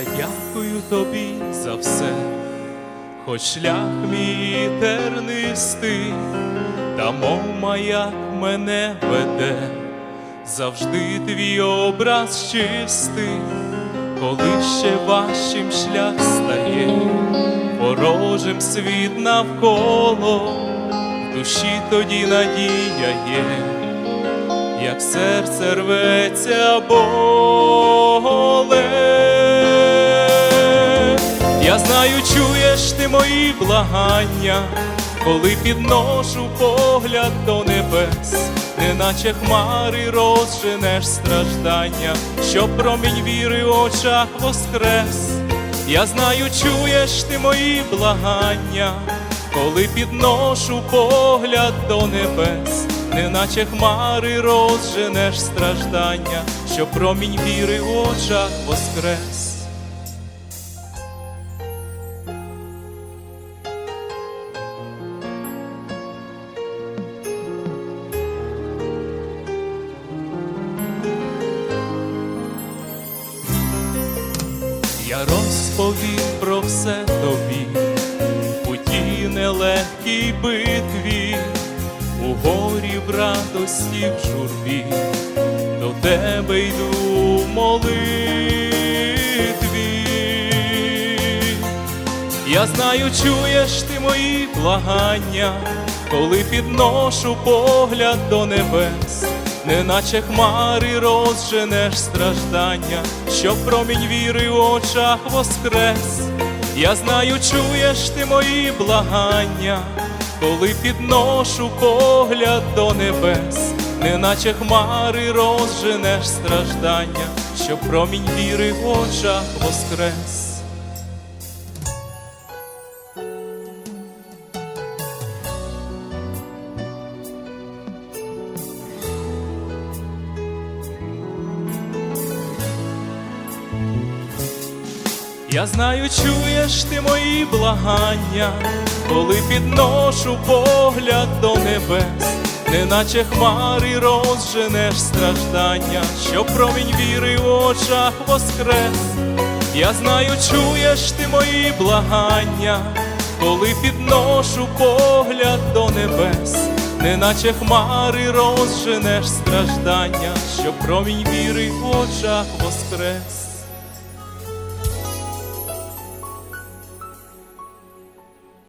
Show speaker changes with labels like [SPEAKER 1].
[SPEAKER 1] дякую тобі за все, хоч шлях мій тернистий, та мов маяк мене веде, завжди твій образ чистий, коли ще важчим шлях стає, ворожим світ навколо, в душі тоді надія є. Як серце рветься боле. Я знаю, чуєш ти мої благання, коли підношу погляд до небес, неначе хмари розженеш страждання, щоб промінь віри в очах воскрес. Я знаю, чуєш ти мої благання, коли підношу погляд до небес, неначе хмари розженеш страждання, що промінь віри в очах воскрес. Я розповім про все тобі, у тій нелегкій битві, у горі в радості в журбі, до тебе йду молитві. Я знаю, чуєш ти мої благання, коли підношу погляд до небес, неначе хмари розженеш страждання, щоб промінь віри в очах воскрес. Я знаю, чуєш ти мої благання, коли підношу погляд до небес, неначе хмари розженеш страждання, щоб промінь віри в очах воскрес. Я знаю, чуєш ти мої благання, коли підношу погляд до небес, неначе хмари розженеш страждання, що промінь віри в очах воскрес. Я знаю, чуєш ти мої благання, коли підношу погляд до небес, неначе хмари розженеш страждання, що промінь віри в очах воскрес.